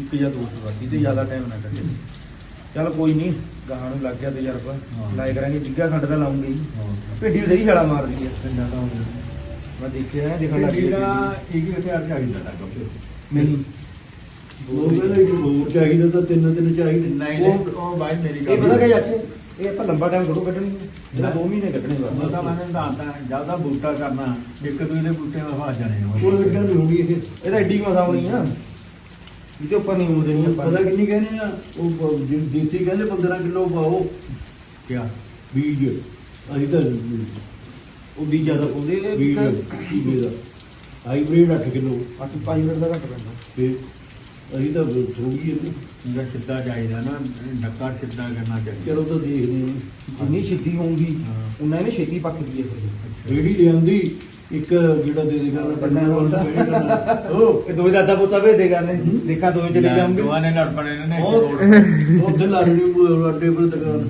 ਇੱਕ ਜਾਂ ਦੋ ਵਾਰੀ ਤੇ ਜ਼ਿਆਦਾ ਟਾਈਮ ਨਾ ਕੱਢੇ ਚਲ ਕੋਈ ਨਹੀਂ ਗਾਹਾਂ ਨੂੰ ਲੱਗ ਗਿਆ ਤਜਰਬਾ। ਲਾਇ ਕਰਾਂਗੇ ਡਿੱਗਾ ਖੰਡ ਦਾ ਲਾਉਂਗੇ ਭਿੰਡੀ ਬਥੇਰੀ ਛਾਲਾ ਮਾਰਦੀ ਆ। ਪਿੰਡਾਂ ਦਾ ਮੈਂ ਦੇਖਿਆ ਹੈ ਦੇਖਣ ਲੱਗ ਗਿਆ ਦਾ ਇੱਕ ਹਥਿਆਰ ਚਾਹੀਦਾ ਲੱਗਾ ਨਹੀਂ। ਉਹ ਕਹਿੰਦਾ ਇਹ ਹੋਰ ਚਾਹੀਦਾ ਤਾਂ ਤਿੰਨ ਤਿੰਨ ਚਾਹੀਦੇ। ਨਹੀਂ ਨਹੀਂ ਉਹ ਬਾਈ ਮੇਰੀ ਇਹ ਪਤਾ ਕਿ ਚਾਚੇ? ਇਹ ਆਪਾਂ ਲੰਬਾ ਟਾਈਮ ਥੋੜੋ ਕੱਢਣੀ ਇਹਦਾ 2 ਮਹੀਨੇ ਕੱਢਣੇ ਮੈਂ ਤਾਂ ਬਸ ਮੈਨੂੰ ਦੱਸਦਾ ਜ਼ਿਆਦਾ ਬੂਟਾ ਕਰਨਾ ਇੱਕ ਦੂਜੇ ਦੇ ਬੂਟੇ ਫਸ ਜਾਣੇ ਉਹ ਏਦਾਂ ਨਹੀਂ ਹੋਣੀ ਇਹ। ਇਹਦਾ ਐਡੀ ਮਸਾ ਹੋਣੀ ਆ ਇਹਦੇ ਉੱਪਰ ਨਹੀਂ ਨਹੀਂ ਆਪਾਂ ਪਤਾ ਕਿੰਨੀ ਕਹਿੰਦੇ ਆ? ਉਹ ਦੇਸੀ ਕਹਿੰਦੇ 15 ਕਿਲੋ ਪਾਓ। ਕਿਆ? ਬੀਜ। ਅਸੀਂ ਤਾਂ ਉਹ ਵੀ ਜ਼ਿਆਦਾ ਉਹਦੇ ਬੀਜ। ਕੀਵੇ ਦਾ। Hybrid 8 kilo. 8 5 ਮਿੰਟ ਦਾ ਘੱਟ ਪੈਂਦਾ ਤੇ ਅਸੀਂ ਤਾਂ ਥੋੜੀ ਹੈ ਜਿਹੜਾ ਸਿੱਧਾ ਚਾਹੀਦਾ ਨਾ ਡੱਕਾ ਸਿੱਧਾ ਕਰਨਾ ਚਾਹੀਦਾ। ਚਲੋ ਤਾਂ ਦੇਖਦੇ ਹਾਂ ਜਿੰਨੀ ਛੇਤੀ ਹੋਊਗੀ। ਹਾਂ। ਉਨਾ ਇਹਨੇ ਛੇਤੀ ਪੱਕਦੀ ਹੈ ਫਿਰ। ਰੇੜੀ ਲਿਆਂਦੀ ਇੱਕ ਜਿਹੜਾ ਦੇ ਦੇਗਾ ਨਾ ਬੰਦਾ ਹੁੰਦਾ। ਉਹ ਇਹ ਦੋਵੇਂ ਦਾਦਾ ਪੋਤਾ ਭੇਜ ਦੇ ਕਰਨੇ ਦੇਖਾ ਦੋਵੇਂ ਚਲੇ ਜਾਉਂਗੇ ਦੋਵਾਂ ਨੇ ਲੜ ਪਣੇ ਨੇ ਉਹ ਉੱਥੇ ਲਾ ਉਹ ਅੱਡੇ ਪਰ ਦੁਕਾਨ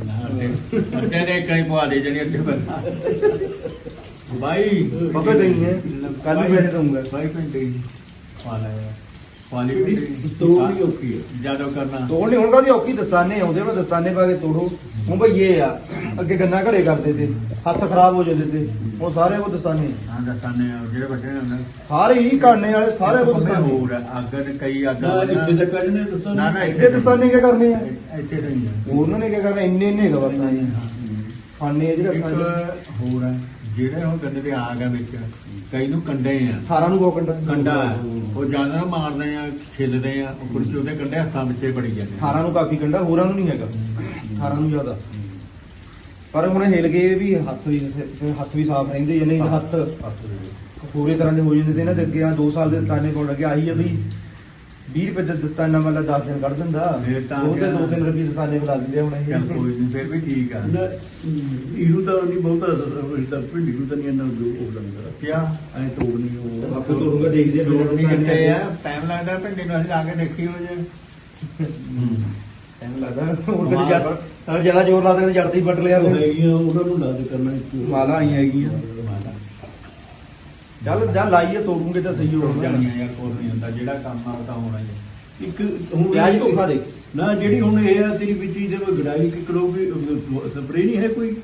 ਅੱਤੇ ਨੇ ਕਈ ਪਵਾ ਦੇ ਜਣੀ ਅੱਤੇ ਪਰ ਬਾਈ ਬਾਬੇ ਹੈ ਕੱਲ ਨੂੰ ਪੈਸੇ ਦਊਂਗਾ। ਬਾਈ ਪਿੰਡੀ ਪਾ ਲਿਆ ਪਾਲੀ ਜਿਹੜੀ ਤੋੜਨੀ ਔਖੀ ਹੈ ਜਦੋਂ ਕਰਨਾ। ਤੋੜ ਨਹੀਂ ਹੁਣ ਕਾਦੀ ਔਖੀ? ਦਸਤਾਨੇ ਆਉਂਦੇ ਉਹ ਦਸਤਾਨੇ ਪਾ ਕੇ ਤੋੜੋ। ਹੁਣ ਬਈ ਇਹ ਆ ਅੱਗੇ ਗੰਨਾ ਘੜੇ ਕਰਦੇ ਤੇ ਹੱਥ ਖਰਾਬ ਹੋ ਜਾਂਦੇ ਤੇ ਹੁਣ ਸਾਰੇ ਕੋ ਦਸਤਾਨੇ। ਹਾਂ ਦਸਾਨੇ ਜਿਹੜੇ ਵੱਡੇ ਨੇ ਹੁੰਦੇ ਸਾਰੇ ਹੀ ਕਾੜਨੇ ਵਾਲੇ ਸਾਰੇ ਕੋ ਦਸਤਾਨੇ। ਹੋਰ ਆ, ਅੱਗ ਨੇ ਕਈ ਅੱਗ ਨਾ ਇੱਥੇ ਤੱਕ ਕੱਢਨੇ ਦੱਸੋ ਨਾ ਨਾ ਇੱਥੇ ਦਸਤਾਨੇ ਕੀ ਕਰਨੇ ਆ? ਇੱਥੇ ਨਹੀਂ ਆ। ਉਹਨਾਂ ਨੇ ਕੀ ਕਰਨਾ? ਇੰਨੇ ਇੰਨੇ ਹੈਗਾ ਬਸ ਆਏ ਖਾਣੇ ਆ ਜਿਹੜੇ ਖਾਣੇ ਇੱਕ ਹੋਰ ਆ। ਜਿਹੜੇ ਹੁਣ ਕੰਡੇ ਤੇ ਆ ਵਿੱਚ ਕਈ ਨੂੰ ਕੰਡੇ ਆ। 18 ਨੂੰ ਕੋ ਕੰਡਾ। ਕੰਡਾ। ਉਹ ਜਾਂਦਾ ਨਾ ਮਾਰਦੇ ਆ ਛਿੱਲਦੇ ਆ ਉਹ ਕੁਰਸੀ ਉਹਦੇ ਕੰਡੇ ਹੱਥਾਂ ਵਿੱਚੇ ਬੜੀ ਜਾਂਦੇ ਆ। 18 ਨੂੰ ਕਾਫੀ ਕੰਡਾ ਹੋਰਾਂ ਨੂੰ ਨਹੀਂ ਹੈਗਾ। 18 ਨੂੰ ਜ਼ਿਆਦਾ। ਪਰ ਹੁਣ ਹਿਲ ਗਏ ਵੀ ਹੱਥ ਵੀ ਹੱਥ ਵੀ ਸਾਫ਼ ਰਹਿੰਦੇ ਜਾਂ ਨਹੀਂ ਹੱਥ ਪੂਰੇ ਤਰ੍ਹਾਂ ਦੇ ਹੋ ਜਾਂਦੇ ਤੇ ਇਹਨਾਂ ਦੇ ਅੱਗੇ ਆ 2 ਸਾਲ ਦੇ ਦਸਤਾਨੇ ਕੋਲ ਲੱਗੇ ਆਹੀ ਆ ਵੀ 20 ਰੁਪਏ ਦਾ ਦਸਤਾਨਾ ਵਾਲਾ 10 ਦਿਨ ਕੱਢ ਦਿੰਦਾ ਫਿਰ ਤਾਂ ਉਹ ਤੇ ਕਿਆ? 2-3 ਰੁਪਏ ਦਸਤਾਨੇ ਬਣਾ ਦਿੰਦੇ ਹੁਣ ਇਹ ਚੱਲ ਕੋਈ ਨਹੀਂ ਫਿਰ ਵੀ ਠੀਕ ਆ। ਨਾ ਇਹਨੂੰ ਤਾਂ ਨਹੀਂ ਬਹੁਤਾ ਤਾਂ ਭਿੰਡੀ ਨੂੰ ਤਾਂ ਨਹੀਂ ਇਹਨਾਂ ਨੂੰ ਉਹ ਲੱਗਦਾ ਕਿਆ? ਐ ਤੋੜਨੀ ਉਹ ਆਪੇ ਤੋੜੂਗਾ ਦੇਖਦੇ ਲੋੜ ਨਹੀਂ ਕਿੱਥੇ ਆ। ਟਾਈਮ ਲੱਗਦਾ ਭਿੰਡੀ ਨੂੰ ਅਸੀਂ ਜਾ ਕੇ ਦੇਖੀ ਹੋ ਜੇ। ਟਾਈਮ ਲੱਗਦਾ। ਹੁਣ ਕਦੇ ਜ਼ਿਆਦਾ ਜ਼ਿਆਦਾ ਜ਼ੋਰ ਲਾ ਦੇ ਜੜਤੀ ਵੱਟ ਲਿਆ। ਉਹਨਾਂ ਨੂੰ ਲਾਜ ਕਰਨਾ ਮਾਲਾ ਆਈ ਹੈਗੀਆਂ। ਚੱਲ ਜਾਂ ਲਾਈਏ ਤੋੜੂਗੇ ਤਾਂ ਸਹੀ ਹੋ ਜਾਣੀਆਂ ਯਾਰ ਕੋਈ ਨਹੀਂ ਹੁੰਦਾ ਜਿਹੜਾ ਕੰਮ ਆ ਉਹ ਤਾਂ ਹੋਣਾ ਹੀ ਹੈ। ਇੱਕ ਹੁਣ ਪਿਆਜ ਧੋਖਾ ਦੇ। ਨਾ ਜਿਹੜੀ ਹੁਣ ਇਹ ਆ ਤੇਰੀ ਬੀਜੀ ਦੇ ਕੋਈ ਗੜਾਈ ਕਿ ਕਰੋ ਵੀ ਸਪਰੇ ਨਹੀਂ ਹੈ ਕੋਈ?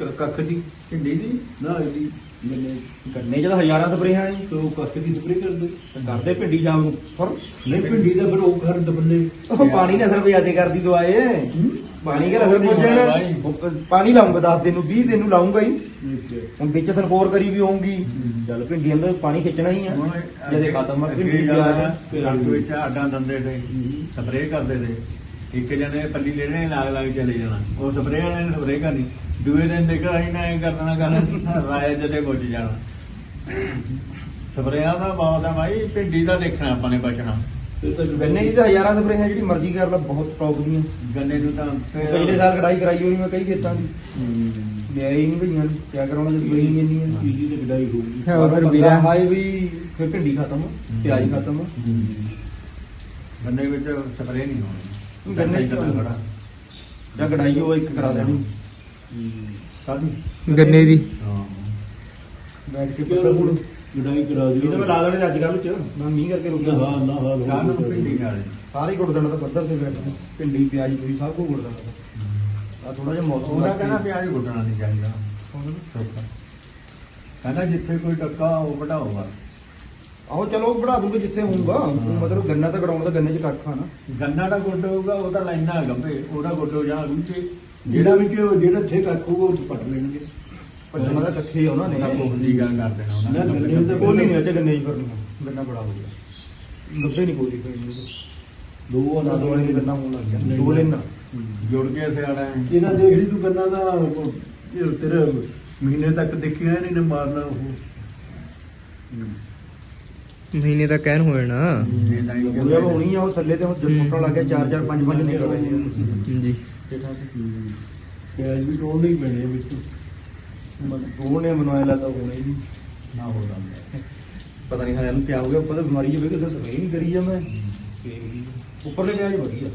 ਕ- ਕੱਖ ਦੀ। ਢਿੱਡੀ ਦੀ। ਨਾ ਇਹਦੀ ਮੈਨੇ ਗੰਨੇ 'ਚ ਤਾਂ ਹਜ਼ਾਰਾਂ ਸਪਰੇਹਾਂ ਨੇ। ਤੋ ਕੱਖ ਦੀ ਸਪਰੇ ਕਰ ਦੇ ਕਰਦੇ ਭਿੰਡੀ ਜਾਮ ਨੂੰ। ਪਰ ਨਹੀਂ ਭਿੰਡੀ ਦਾ ਫਿਰ ਉਹ ਘਰ ਦਬਲੇ ਉਹ ਪਾਣੀ ਨੇ ਅਸਰ ਵਿਆਦੇ ਕਰਦੀ ਦਵਾਏ ਪਾਣੀ ਕੇ ਅਸਰ ਉਹ ਨਹੀਂ ਹੋਣਾ ਪਹੁੰਚਣਾ ਪਾਣੀ ਲਾਉਂਗਾ 10 ਦਿਨ ਨੂੰ 20 ਦਿਨ ਨੂੰ ਲਾਉਂਗਾ ਹੀ। ਹੁਣ ਵਿੱਚ ਸਨਕੋਰ ਕਰੀ ਵੀ ਹੋਊਗੀ। ਚੱਲ ਭਿੰਡੀ ਅੰਦਰ ਪਾਣੀ ਖਿੱਚਣਾ ਹੀ ਆ। ਜਦੇ ਖਤਮ ਆ ਭਿੰਡੀ ਪਿਆਜ਼। ਕਣਕ ਵਿੱਚ ਆਡਾਂ ਦੰਦੇ ਤੇ ਸਪਰੇਅ ਕਰਦੇ ਤੇ ਇੱਕ ਜਣੇ ਪੱਲੀ ਲੈਣੇ ਲਾਗ ਲਾਗ ਚਲੇ ਜਾਣਾ। ਉਹ ਸਪਰੇਅ ਵਾਲੇ ਨੇ ਸਪਰੇਅ ਕਰਨੀ। ਦੂਏ ਦਿਨ ਦੇਖਣਾ ਅਸੀਂ ਨਾ ਇਹ ਕਰਨਾ ਕਰਨਾ ਰਾਏ ਜਦੇ ਮੁੱਝ ਜਾਣਾ। ਸਪਰੇਆਂ ਦਾ ਬਹੁਤ ਆ ਭਾਈ ਭਿੰਡੀ ਦਾ ਦੇਖਣਾ ਆਪਾਂ ਨੇ ਬਚਣਾ। ਫਿਰ ਤਾਂ ਗੰਨੇ 'ਚ ਤਾਂ ਹਜ਼ਾਰਾਂ ਸਪਰੇਹਾਂ ਜਿਹੜੀ ਮਰਜ਼ੀ ਕਰ ਲਾ ਬਹੁਤ ਟੌਪ ਦੀਆਂ। ਗੰਨੇ ਨੂੰ ਤਾਂ ਪਿਛਲੇ ਸਾਲ ਕਢਾਈ ਕਰਾਈ ਹੋਈ ਮੈਂ ਕਈ ਖੇਤਾਂ ਦੀ। ਲਿਆਈ ਨਹੀਂ ਭਈਆਂ ਨੇ ਕਿਆ ਕਰਾਉਣਾ ਜੇ ਕੋਈ ਨਹੀਂ ਇੰਨੀ ਆ। ਬੀਜੀ ਦੀ ਗੜਾਈ ਹੋਊਗੀ ਹਾਂ, ਫਿਰ ਪਰ ਵੀਰਾ- ਹਾਏ ਵੀ ਫਿਰ ਭਿੰਡੀ ਖਤਮ ਪਿਆਜ਼ ਖਤਮ। ਗੰਨੇ ਵਿੱਚ ਸਪਰੇਅ ਨਹੀਂ ਹੋਣੀ। ਗੰਨੇ ਚ ਚ ਖੜਾ। ਜਾਂ ਕਢਾਈ ਉਹ ਇੱਕ ਕਰਾ ਦੇਣੀ। ਕਾਦੀ ਗੰਨੇ ਦੀ। ਹਾਂ। ਬੈਠ ਕੇ ਚਲੋ ਹੁਣ ਗੜਾਈ ਕਰਾ ਇਹ ਦਿਓ। ਤਾਂ ਮੈਂ ਲਾ ਦੇਣੇ ਅੱਜ ਕੱਲ ਚ। ਮੈਂ ਮੀਂਹ ਕਰਕੇ ਰੁਕਿਆ ਹਾਂ ਨਾ ਹਾਂ ਸ਼ਾਮ ਨੂੰ ਭਿੰਡੀ ਵਾਲੇ ਸਾਰੇ ਗੁੜ ਦੇਣਾ ਤਾਂ ਬੱਦਲ ਤੇ ਬੈਠਾ ਭਿੰਡੀ ਪਿਆਜ਼ ਕੋਈ ਸਭ ਕੁਝ ਗੁੜ ਦੇਣਾ ਆ ਥੋੜਾ ਜਿਹਾ ਮੌਸਮ ਉਹਦਾ ਕਹਿੰਦਾ ਪਿਆਜ਼ ਗੁੱਟਣਾ ਨਹੀਂ ਚਾਹੀਦਾ। ਕਹਿੰਦਾ ਜਿੱਥੇ ਕੋਈ ਟੱਕਾ ਉਹ ਵਢਾਊਗਾ ਆਹੋ ਚਲੋ ਬਣਾ ਦੂੰਗੇ ਜਿੱਥੇ ਹੋਊਗਾ। ਮਤਲਬ ਗੰਨਾ ਤਾਂ ਕਢਾਉਣਾ ਤਾਂ ਗੰਨੇ ਚ ਕੱਖ ਆ ਨਾ। ਗੰਨਾ ਦਾ ਗੁੱਟ ਹੋਊਗਾ ਉਹ ਤਾਂ ਲਾਈਨਾ ਗੱਬੇ ਉਹਦਾ ਗੁੱਟ ਹੋ ਜਾ ਰੂਚੇ ਜਿਹੜਾ ਵਿੱਚ ਜਿਹੜਾ ਇੱਥੇ ਕੱਖ ਹੋਊਗਾ ਉਹ ਤੋਂ ਪੱਟ ਲੈਣਗੇ। ਪੱਟਣਾ ਦਾ ਕੱਖੇ ਆ ਉਹਨਾਂ ਨੇ। ਉਹਦਾ ਕੋਲ ਦੀ ਗੱਲ ਕਰ ਦੇਣਾ ਉਹਨਾਂ ਨਾ, ਨੇ ਗੰਨੇ ਦਾ ਕੋਲੀ ਨਹੀਂ ਅਜੇ ਗੰਨੇ ਹੀ ਕਰਨੀ। ਗੰਨਾ ਬੜਾ ਹੋ ਗਿਆ। ਲੱਭੇ ਨਹੀਂ ਕੋਲੀ ਕਰਨੀ ਦੋ ਨਾ ਦੋ ਵਾਲੇ ਗੰਨਾ ਹੋਣ ਲੱਗ ਗਿਆ। ਦੋ ਲੈਣਾ ਜੁੜ ਕੇ ਸਿਆਣਾ। ਹੈ ਇਹਦਾ ਦੇਖ ਲਈ ਤੂੰ ਗੰਨਾ ਦਾ ਉਹ ਇਹ ਤੇਰੇ ਮਹੀਨੇ ਤੱਕ ਦੇਖਿਆ ਨਹੀਂ ਨੇ ਮਾਰਨਾ ਉਹ। ਮਹੀਨੇ ਦਾ ਕਹਿਣ ਹੋਣੀ ਆ ਉਹ ਥੱਲੇ ਤੇ ਹੁਣ ਜਦ ਫੁੱਟਣ ਲੱਗ ਗਿਆ 4 4 5 5 ਨਿਕਲ ਰਹੇ ਨੇ ਜੀ ਜੇਠਾ ਸੀ ਪਿਆਜ਼ ਵੀ ਤੋੜ ਨਹੀਂ ਪੈਣੇ ਵਿੱਚ। ਉਹਨੇ ਮਨਵਾਇਆ ਤਾਂ ਹੋਣਾ ਹੀ ਨਹੀਂ। ਨਾ ਹੋ ਜਾਂਦਾ। ਪਤਾ ਨਹੀਂ ਹਾਲੇ ਨੂੰ ਕੀ ਹੋ ਗਿਆ ਪਤਾ ਬਿਮਾਰੀ ਜਿਵੇਂ ਕਿ ਸਫ਼ਾਈ ਨਹੀਂ ਕਰੀ ਜਾਂ ਮੈਂ। ਉੱਪਰਲੇ ਵਿਆਜ ਵਧੀਆ।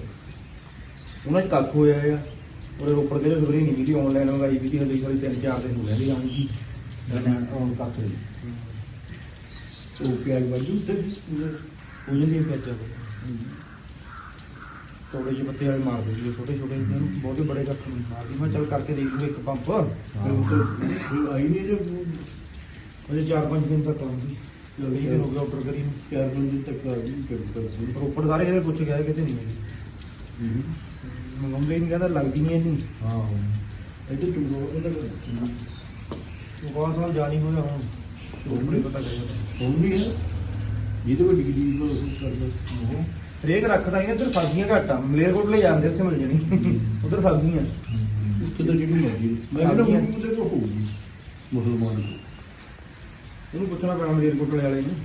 ਉਹਨਾਂ ਚ ਕੱਖ ਹੋਇਆ ਆ। ਉਹਦੇ ਉੱਪਰ ਦੇ ਸਬਰੀ ਨਹੀਂ ਮਿਲੀ ਆਨਲਾਈਨ ਮੰਗਾਈ ਵੀ ਤੀ ਹਲੇ ਵਾਲੀ ਤਿੰਨ ਚਾਰ ਦਿਨ ਹੋ ਗਏ ਦੀ। ਆਉਣ ਦੀ ਗੰਨਾ ਉਹ ਕੱਖ ਨਹੀਂ। ਉਹ ਪਿਆਜ਼ ਵਾਜੂ ਤੇ ਹੋ ਜਾਂਦੀ ਹੈ ਪਿਆਜ਼ਾ ਥੋੜੇ ਜਿਹੇ ਪੱਤੇ ਵਾਲੇ ਮਾਰ ਦਿੰਦੀ ਛੋਟੇ ਛੋਟੇ ਜਿਹੇ ਨੂੰ ਬਹੁਤੇ ਬੜੇ ਕੱਖ ਨਹੀਂ ਮਾਰਦੀ ਮੈਂ ਚੱਲ ਕਰਕੇ ਦੇਖ ਲੂ ਇੱਕ ਪੰਪ। ਆਈ ਨਹੀਂ ਜੋ ਅਜੇ 4-5 ਦਿਨ ਤੱਕ ਆਉਂਦੀ। ਕਈ ਦਿਨ ਹੋ ਗਿਆ ਆਰਡਰ ਕਰੀ ਨੂੰ। ਚਾਰ ਬੰਦੇ ਤੱਕ ਆ ਗਈ ਕਰ ਕਰ ਪਰ ਉੱਪਰ ਸਾਰੇ ਕਿਤੇ ਪੁੱਛ ਗਿਆ ਕਿਤੇ ਨਹੀਂ ਮਿਲੀ ਮੰਗਾਉਂਦੇ ਨਹੀਂ ਕਹਿੰਦਾ ਲੱਗਦੀ ਨਹੀਂ। ਇਹਨੂੰ ਹਾਂ। ਇਹ ਤੇ ਤੂੰ ਰੋ ਇਹਦਾ ਬਹੁਤ ਸਾਲ ਜਾਣੀ ਹੋਇਆ ਹੁਣ। ਉੱਪਰ ਹੀ ਪਤਾ ਲੱਗਿਆ। ਹੋਣੀ ਹੈ? ਜਿਹਦੇ ਵੱਡੀ ਜੀ ਨੂੰ ਕਰਦਾ। ਉਹ ਰੇਕ ਰੱਖਦਾ ਹੀ ਨਾ ਇੱਧਰ ਸਬਜ਼ੀਆਂ ਘੱਟ ਆ। ਮਲੇਰਕੋਟ ਲੈ ਜਾਂਦੇ ਉੱਥੇ ਮਿਲ ਜਾਣੀ। ਉਧਰ ਸਬਜ਼ੀਆਂ। ਉੱਥੇ ਤਾਂ ਜਿਹੜੀ ਮਰਜ਼ੀ। ਮੈਂ ਕਹਿੰਦਾ ਮੁੰਡੀ ਤੇ ਕੋ ਹੋਊਗੀ ਮੁਸਲਮਾਨ ਨੂੰ ਉਹਨੂੰ ਪੁੱਛਣਾ ਪੈਣਾ ਮਲੇਰਕੋਟ ਵਾਲੇ ਨੂੰ।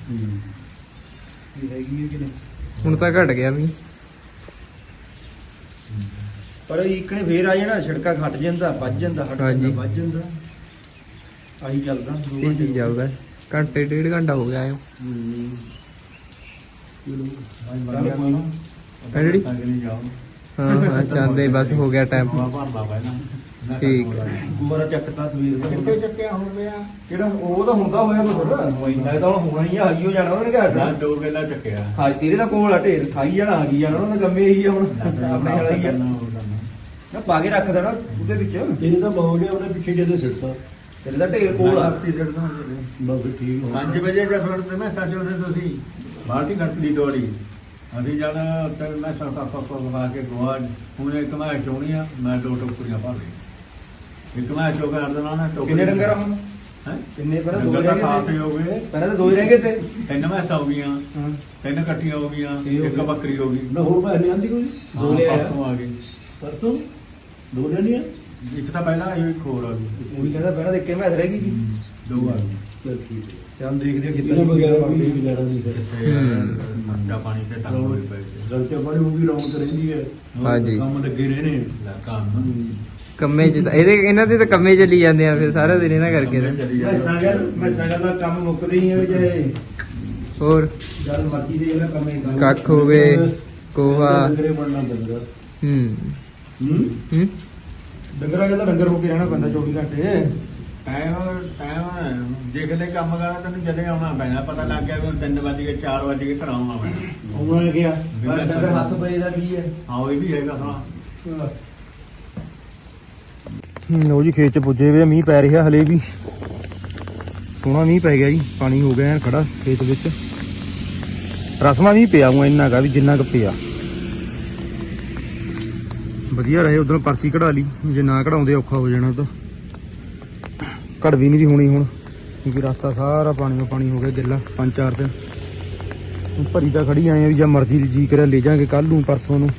ਵੀ ਹੈਗੀ ਹੈ ਕਿ ਨਹੀਂ? ਹੁਣ ਤਾਂ ਘਟ ਗਿਆ ਵੀ। ਪਰ ਇਕਣੇ ਫੇਰ ਆ ਜਾਣਾ ਛਿੜਕਾ ਘਟ ਜਾਂਦਾ ਵੱਜ ਜਾਂਦਾ ਹਟ ਹਾਂਜੀ। ਜਾਂਦਾ ਵੱਜ ਜਾਂਦਾ। ਆਹੀ ਚੱਲਦਾ। ਦੋ ਇਹ ਘੰਟੇ ਆਉਗਾ ਘੰਟੇ ਡੇਢ ਘੰਟਾ ਹੋ ਗਿਆ ਆਇਓ। ਹੈ ਜਿਹੜੀ? ਹਾਂ ਹਾਂ ਚਾਹੁੰਦੇ ਬਸ ਹੋ ਗਿਆ ਟਾਈਮ ਠੀਕ। ਗੁਬਾਰਾ ਚੱਕਤਾ ਸਵੇਰ ਦਾ। ਕਿੱਥੇ ਚੱਕਿਆ ਹੁਣ ਪਿਆ ਕਿਹੜਾ ਉਹ ਤਾਂ ਹੁੰਦਾ ਹੋਇਆ ਕੋਈ ਇੰਨਾ ਤਾਂ ਹੁਣ ਹੋਣਾ ਹੀ ਆ ਹਾਈ ਹੋ ਜਾਣਾ ਉਹਨੇ ਕਿਹਾ ਨਾ ਹਟਣਾ ਦੋ ਗੱਲਾਂ ਚੱਕਿਆ। ਹਾਂ ਤੇਰੇ ਦਾ ਕੋਲ ਆ ਢੇਰ ਖਾਈ ਜਾਣਾ ਆ ਗਈ ਜਾਣਾ ਉਹਨਾਂ ਦਾ ਕੰਮੇ ਇਹੀ ਆ ਹੁਣ। ਆਪਣੇ ਵਾਲਾ ਹੀ ਆ। ਨਾ ਪਾ ਕੇ ਰੱਖ ਦੇਣਾ ਉਹਦੇ ਵਿੱਚ। ਇਹਨੇ ਤਾਂ ਬਹੁਤ ਗਿਆ ਉਹਨੇ ਪਿੱਛੇ ਜਦੋਂ ਛੱਡਤਾ ਤੇਰੇ ਦਾ ਢੇਰ ਕੋਲ ਆ। ਬਸ ਠੀਕ ਹੋ 5 ਵਜੇ ਜਦ ਫਿਰ ਤੇ ਮੈਂ ਸੱਚ ਉਹਦੇ ਤੁਸੀਂ ਬਾਲਟੀ ਖੜਕਦੀ ਦੌੜੀ। ਅਸੀਂ ਜਦ ਤੇ ਮੈਂ ਸਾ ਪਾ ਪਾ ਪਾ ਕੇ ਗੋਆ ਹੁਣ ਇੱਕ ਮੈਂ ਚੋਣੀ ਆ ਮੈਂ ਦੋ ਟੋਕਰੀਆਂ ਭਰ ਲਈ ਇੱਕ ਮੈਂ ਚੋ ਕਰ ਦੇਣਾ ਨਾ ਟੋਕਰੀ ਕਿੰਨੇ ਡੰਗਰ ਹੁਣ? ਹੈ? ਕਿੰਨੇ? ਪਹਿਲਾਂ ਦੋ ਰਹਿ ਤਾਂ ਗਏ ਹੋ ਗਏ। ਪਹਿਲਾਂ ਤਾਂ ਦੋ ਹੀ ਰਹਿ ਗਏ ਤੇ? ਤਿੰਨ ਮੈਂ ਸੌ ਗਈਆਂ ਹਾਂ। ਤਿੰਨ ਇਕੱਠੀਆਂ ਹੋ ਗਈਆਂ ਹੋ ਇੱਕ ਗਏ। ਬੱਕਰੀ ਹੋ ਗਈ। ਨਾ ਹੋਰ ਭਾਈ ਲਿਆਂਦੀ ਕੋਈ? ਦੋ। ਪਰਸੋਂ ਆ ਗਈ। ਪਰਸੋਂ? ਦੋ ਲੈਣੀਆਂ? ਇੱਕ ਤਾਂ ਪਹਿਲਾਂ ਆਈ ਇੱਕ ਹੋਰ ਆ ਗਈ। ਉਹੀ ਕਹਿੰਦਾ ਪਹਿਲਾਂ ਇੱਕੇ ਮੈਥ ਰਹਿ ਗਈ ਸੀ। ਦੋ ਆ ਗਈ। ਚਲ ਦੇਖਦੇ ਆ ਕਿਤੇ ਬਗੈਰ ਵੀ ਗੁਜ਼ਾਰਾ ਨਹੀਂ ਕਰ ਤੇ ਹੂੰ। ਮੰਜਾ ਪਾਣੀ ਤੇ ਤੰਗ ਹੋਏ ਪਏ ਸੀ ਗਲਤੀਆਂ ਬੜੀ ਹੋ ਗਈ ਰੌਣਕ ਰਹਿੰਦੀ ਹੈ ਹਾਂਜੀ। ਕੰਮ ਲੱਗੇ ਰਹਿਣੇ। ਲੈ ਕੰਮ ਕੰਮੇ ਚ ਤਾਂ ਇਹਦੇ ਇਹਨਾਂ ਦੇ ਤਾਂ ਕੰਮੇ ਚੱਲੀ ਜਾਂਦੇ ਆ ਫਿਰ ਸਾਰਾ ਦਿਨ ਇਹਨਾਂ ਕਰਕੇ ਤਾਂ। ਚੱਲੀ ਮੈਂ ਜਾਂਦਾ। ਸੰਗਲ ਮੈਂ ਸੰਗਲ ਦਾ ਕੰਮ ਮੁੱਕਦੇ ਹੀ ਆ ਵੀ ਚਾਹੇ ਹੋਰ? ਜਦ ਮਰਜ਼ੀ ਦੇ ਲੈ ਕੰਮ ਹੀ ਕਰ ਕੱਖ ਹੋ ਗਏ ਕੋਹਾ ਹੂੰ। ਹੂੰ? ਡੰਗਰਾਂ ਦਾ ਡੰਗਰ ਹੋ ਕੇ ਰਹਿਣਾ ਪੈਂਦਾ 24 ਘੰਟੇ। ਟਾਈਮ ਟਾਈਮ ਦੇਖਦੇ ਕੰਮ ਕਰਨਾ ਤੈਨੂੰ ਜਦੇ ਆਉਣਾ ਪੈਣਾ ਪਤਾ ਲੱਗ ਗਿਆ ਵੀ 3 ਵਜੇ ਗਏ 4 ਵਜੇ ਘਰ ਆਉਣਾ ਪੈਣਾ ਉਹਨਾਂ ਬਿਲਕੁਲ। ਪਰ ਹੱਥ ਪਏ ਦਾ ਕੀ ਹੈ? ਹਾਂ ਇਹ ਵੀ ਹੈਗਾ ਹਾਂ ਲੋ ਜੀ ਖੇਤ ਚ ਪੁੱਜੇ ਵੇ ਮੀਂਹ ਪੈ ਰਿਹਾ ਹਲੇ ਵੀ। ਸੋਹਣਾ ਮੀਂਹ ਪੈ ਗਿਆ ਜੀ ਪਾਣੀ ਹੋ ਗਿਆ ਖੜਾ ਖੇਤ ਵਿੱਚ। ਰਸਮਾ ਵੀ ਪਿਆ ਹੂੰ ਇੰਨਾ ਕਾ ਵੀ ਜਿੰਨਾ ਕੁ ਪਿਆ। ਵਧੀਆ ਰਹੇ ਉਧਰੋਂ ਪਰਚੀ ਕਢਾ ਲਈ ਜੇ ਨਾ ਕਢਾਉਂਦੇ ਔਖਾ ਹੋ ਜਾਣਾ ਤਾਂ। ਘੜ ਨਹੀਂ ਦੀ ਹੋਣੀ ਹੁਣ। ਕਿਉਂਕਿ ਰਸਤਾ ਸਾਰਾ ਪਾਣੀ ਪਾਣੀ ਹੋ ਗਿਆ ਗਿੱਲਾ, ਪੰਜ ਚਾਰ ਦਿਨ। ਭਰੀ ਤਾਂ ਖੜੀ ਆਏ ਆ ਵੀ ਜਾਂ ਮਰਜ਼ੀ ਜੀ ਕਰਿਆ ਲੈ ਜਾਾਂਗੇ ਕੱਲ ਨੂੰ, ਪਰਸੋਂ ਨੂੰ।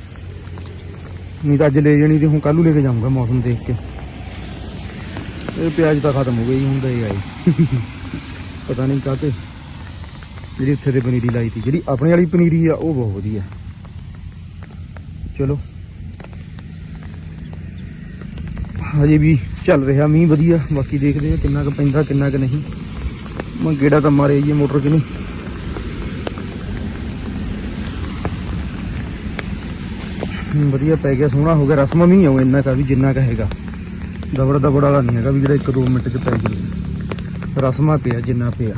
ਨਹੀਂ ਤਾਂ ਅੱਜ ਲੈ ਜਾਣੀ ਤੇ ਹੁਣ ਕੱਲ ਨੂੰ ਲੈ ਕੇ ਜਾਊਂਗਾ ਮੌਸਮ ਦੇਖ ਕੇ। ਇਹ ਪਿਆਜ਼ ਤਾਂ ਖਤਮ ਹੋ ਗਈ ਹੁਣ ਗਏ ਆਏ। ਪਤਾ ਨਹੀਂ ਕਾਤੇ ਜਿਹੜੀ ਉੱਥੇ ਤੇ ਪਨੀਰੀ ਲਾਈ ਸੀ, ਜਿਹੜੀ ਆਪਣੇ ਵਾਲੀ ਪਨੀਰੀ ਆ, ਉਹ ਬਹੁਤ ਵਧੀਆ। ਚਲੋ। ਹਜੇ ਵੀ ਚੱਲ ਰਿਹਾ ਮੀਂਹ ਵਧੀਆ, ਬਾਕੀ ਦੇਖਦੇ ਆ ਕਿੰਨਾ ਕੁ ਪੈਂਦਾ, ਕਿੰਨਾ ਕੁ ਨਹੀਂ। ਮੈਂ ਗੇੜਾ ਤਾਂ ਮਾਰੇ ਜੀ ਮੋਟਰ ਕਿ ਨਹੀਂ। ਵਧੀਆ ਪੈ ਗਿਆ, ਸੋਹਣਾ ਹੋ ਗਿਆ, ਰਸਮਾ ਵੀ ਨਹੀਂ ਆਉ ਇੰਨਾ ਕਾ ਵੀ ਜਿੰਨਾ ਕਾ ਹੈਗਾ। ਦਬੜ ਦਬੜ ਵਾਲਾ ਨਹੀਂ ਹੈਗਾ ਵੀ ਜਿਹੜਾ 1-2 ਮਿੰਟ ਚ ਪੈ ਗਿਆ ਰਸਮਾ ਪਿਆ, ਜਿੰਨਾ ਪਿਆ।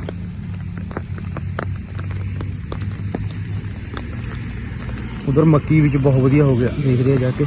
ਉਧਰ ਮੱਕੀ ਵਿੱਚ ਬਹੁਤ ਵਧੀਆ ਹੋ ਗਿਆ, ਦੇਖਦੇ ਆ ਜਾ ਕੇ।